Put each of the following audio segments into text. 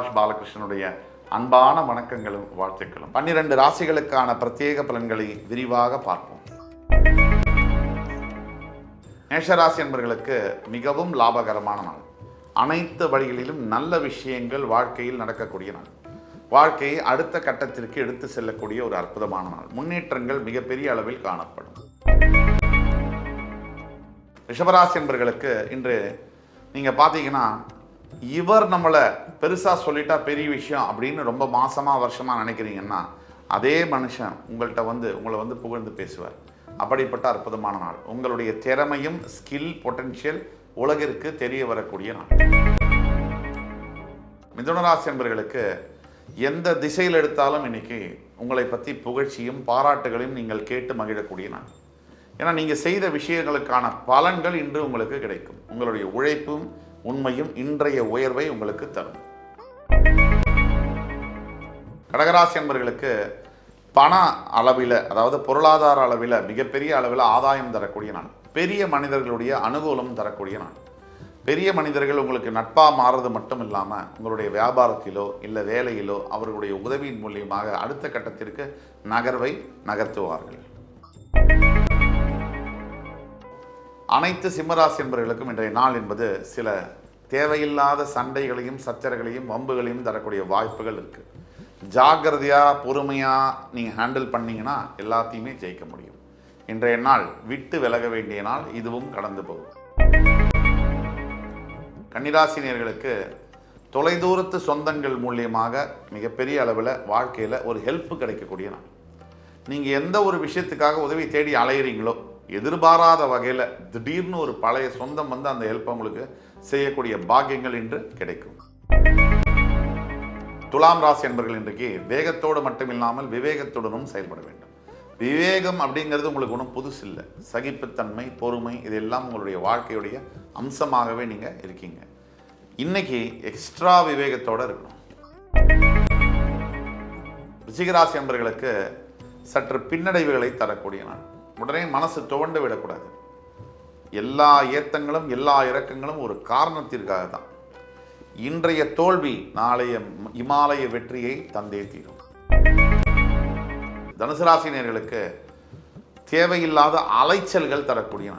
சுபாஷ் பாலகிருஷ்ணனுடைய அன்பான வணக்கங்களும் வாழ்த்துக்களும். பன்னிரண்டு ராசிகளுக்கான பிரத்யேக பலன்களை விரிவாக பார்ப்போம். மேஷராசி என்பர்களுக்கு மிகவும் லாபகரமான நாள். அனைத்து வழிகளிலும் நல்ல விஷயங்கள் வாழ்க்கையில் நடக்கக்கூடிய நாள். வாழ்க்கையை அடுத்த கட்டத்திற்கு எடுத்து செல்லக்கூடிய ஒரு அற்புதமான நாள். முன்னேற்றங்கள் மிகப்பெரிய அளவில் காணப்படும். ரிஷபராசி என்பர்களுக்கு இன்று நீங்கள் பார்த்தீங்கன்னா இவர் நம்மளை பெருசாக சொல்லிட்டா பெரிய விஷயம் அப்படின்னு ரொம்ப மாசமாக வருஷமாக நினைக்கிறீங்கன்னா அதே மனுஷன் உங்கள்கிட்ட வந்து உங்களை வந்து புகழ்ந்து பேசுவார். அப்படிப்பட்ட அற்புதமான நாள். உங்களுடைய திறமையும் ஸ்கில் பொட்டென்ஷியல் உலகிற்கு தெரிய வரக்கூடிய நாள். மிதுனராசி என்பவர்களுக்கு எந்த திசையில் எடுத்தாலும் இன்னைக்கு உங்களை பற்றி புகழ்ச்சியும் பாராட்டுகளையும் நீங்கள் கேட்டு மகிழக்கூடிய நாள். ஏன்னா நீங்கள் செய்த விஷயங்களுக்கான பலன்கள் இன்று உங்களுக்கு கிடைக்கும். உங்களுடைய உழைப்பும் உண்மையும் இன்றைய உயர்வை உங்களுக்கு தரும். கடகராசி என்பவர்களுக்கு பண அளவில் அதாவது பொருளாதார அளவில் மிகப்பெரிய அளவில் ஆதாயம் தரக்கூடிய நாள். பெரிய மனிதர்களுடைய அனுகூலம் தரக்கூடிய நாள். பெரிய மனிதர்கள் உங்களுக்கு நட்பாக மாறுறது மட்டும் இல்லாமல் உங்களுடைய வியாபாரத்திலோ இல்லை வேலையிலோ அவர்களுடைய உதவியின் மூலியமாக அடுத்த கட்டத்திற்கு நகர்வை நகர்த்துவார்கள். அனைத்து சிம்மராசி என்பவர்களுக்கும் இன்றைய நாள் என்பது சில தேவையில்லாத சண்டைகளையும் சச்சரகளையும் வம்புகளையும் தரக்கூடிய வாய்ப்புகள் இருக்குது ஜாக்கிரதையாக பொறுமையாக நீங்கள் ஹேண்டில் பண்ணீங்கன்னா எல்லாத்தையுமே ஜெயிக்க முடியும். இன்றைய நாள் விட்டு விலக வேண்டிய நாள் இதுவும் கடந்து போகும். கன்னிராசினியர்களுக்கு தொலைதூரத்து சொந்தங்கள் மூலியமாக மிகப்பெரிய அளவில் வாழ்க்கையில் ஒரு ஹெல்ப் கிடைக்கக்கூடிய நாள். நீங்கள் எந்த ஒரு விஷயத்துக்காக உதவி தேடி அலையிறீங்களோ எதிர்பாராத வகையில் திடீர்னு ஒரு பழைய சொந்தம் வந்து அந்த ஹெல்ப் உங்களுக்கு செய்யக்கூடிய பாக்கியங்கள் இன்று கிடைக்கும். துலாம் ராசி என்பர்கள் இன்றைக்கு வேகத்தோடு மட்டும் இல்லாமல் விவேகத்துடனும் செயல்பட வேண்டும். விவேகம் அப்படிங்கிறது உங்களுக்கு ஒன்றும் புதுசு இல்லை. சகிப்புத்தன்மை பொறுமை இதெல்லாம் உங்களுடைய வாழ்க்கையுடைய அம்சமாகவே நீங்கள் இருக்கீங்க. இன்னைக்கு எக்ஸ்ட்ரா விவேகத்தோடு இருக்கணும். ரிஷிகராசி என்பர்களுக்கு சற்று பின்னடைவுகளை தரக்கூடிய நாள். உடனே மனசு துவண்டு விடக்கூடாது. எல்லா ஏத்தங்களும் எல்லா இறக்கங்களும் ஒரு காரணத்திற்காக தான். இன்றைய தோல்வி நாளைய இமாலய வெற்றியை தந்தே தீரும். தனுசு ராசினியர்களுக்கு தேவையில்லாத அலைச்சல்கள் தரக்கூடிய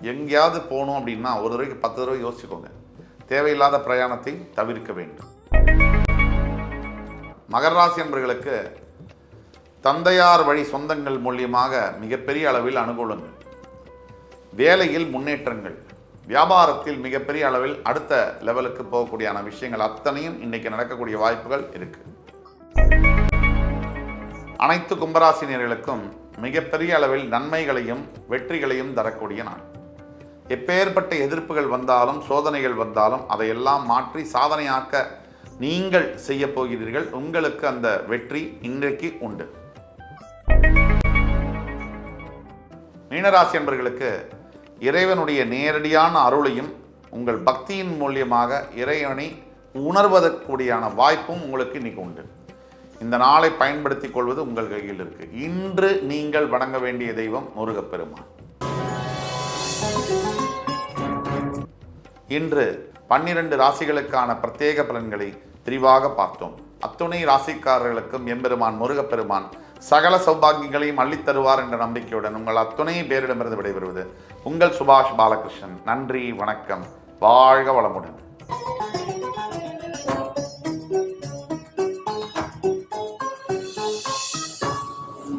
எங்கேயாவது போகணும் அப்படின்னா ஒரு தடவைக்கு பத்து தடவை யோசிச்சுக்கோங்க. தேவையில்லாத பிரயாணத்தை தவிர்க்க வேண்டும். மகர ராசி தந்தையார் வழி சொந்தங்கள் மூலியமாக மிகப்பெரிய அளவில் அனுகூலங்கள். வேலையில் முன்னேற்றங்கள். வியாபாரத்தில் மிகப்பெரிய அளவில் அடுத்த லெவலுக்கு போகக்கூடியான விஷயங்கள் அத்தனையும் இன்னைக்கு நடக்கக்கூடிய வாய்ப்புகள் இருக்கு. அனைத்து கும்பராசினியர்களுக்கும் மிகப்பெரிய அளவில் நன்மைகளையும் வெற்றிகளையும் தரக்கூடிய நாள். எப்பேற்பட்ட எதிர்ப்புகள் வந்தாலும் சோதனைகள் வந்தாலும் அதையெல்லாம் மாற்றி சாதனையாக்க நீங்கள் செய்ய போகிறீர்கள். உங்களுக்கு அந்த வெற்றி இன்றைக்கு உண்டு. மீனராசி என்பர்களுக்கு இறைவனுடைய நேரடியான அருளையும் உங்கள் பக்தியின் மூலியமாக இறைவனை உணர்வதற்குடியான வாய்ப்பும் உங்களுக்கு இன்னைக்கு உண்டு. இந்த நாளை பயன்படுத்திக் கொள்வது உங்கள் கையில் இருக்கு. இன்று நீங்கள் வணங்க வேண்டிய தெய்வம் முருகப்பெருமான். இன்று பன்னிரண்டு ராசிகளுக்கான பிரத்யேக பலன்களை விரிவாக பார்த்தோம். அத்துணை ராசிக்காரர்களுக்கும் எம்பெருமான் முருகப்பெருமான் சகல சௌபாகியங்களையும் அள்ளித்தருவார் என்ற நம்பிக்கையுடன் உங்கள் அத்துணை பேரிடமிருந்து விடைபெறுவது உங்கள் சுபாஷ் பாலகிருஷ்ணன். நன்றி வணக்கம். வாழ்க வளமுடன்.